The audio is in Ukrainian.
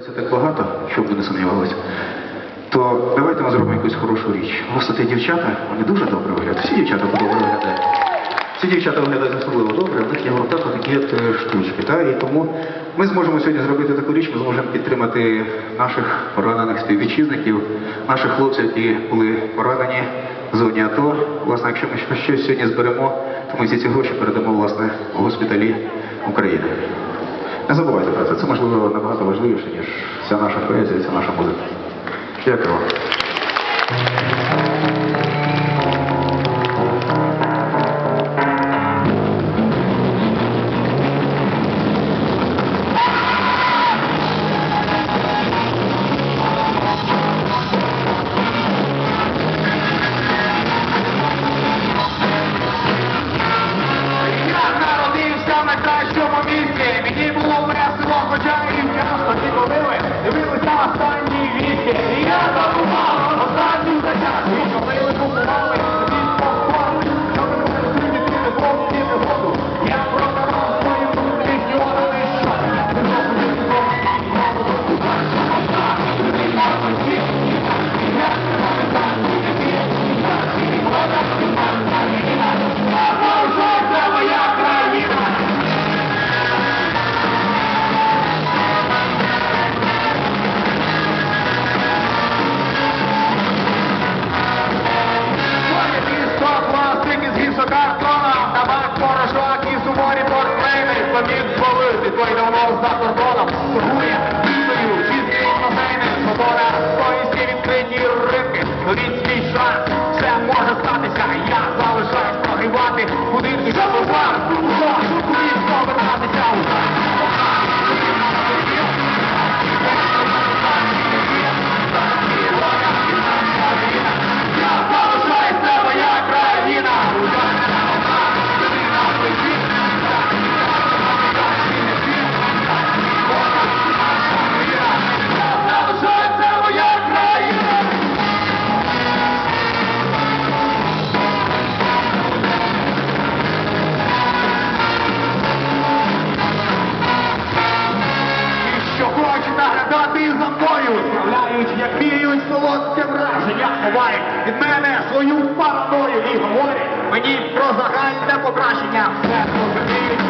Так багато, щоб ви не сумнівалися. То давайте ми зробимо якусь хорошу річ. Ті дівчата, вони дуже добре виглядають. Всі дівчата добре виглядають. Всі дівчата виглядають особливо добре, в них є в руках такі е, штучки. Та? І тому ми зможемо сьогодні зробити таку річ, ми зможемо підтримати наших поранених співвітчизників, наших хлопців, які були поранені в зоні АТО. Власне, якщо ми щось сьогодні зберемо, то ми всі ці гроші передамо власне у госпіталі України. Не забувайте про це. Це можливо набагато важливіше, ніж вся наша поезія, вся наша музика. Дякую вам. За кордоном, торгує війною, чистий басейни, свобода, совісті відкриті ринки, ловіть свій шанс, все може статися, я залишаюсь прогрівати, куди мною, справляють, як віють солодке враження, ховають від мене свою параною і говорять мені про загальне покращення. Все розуміють,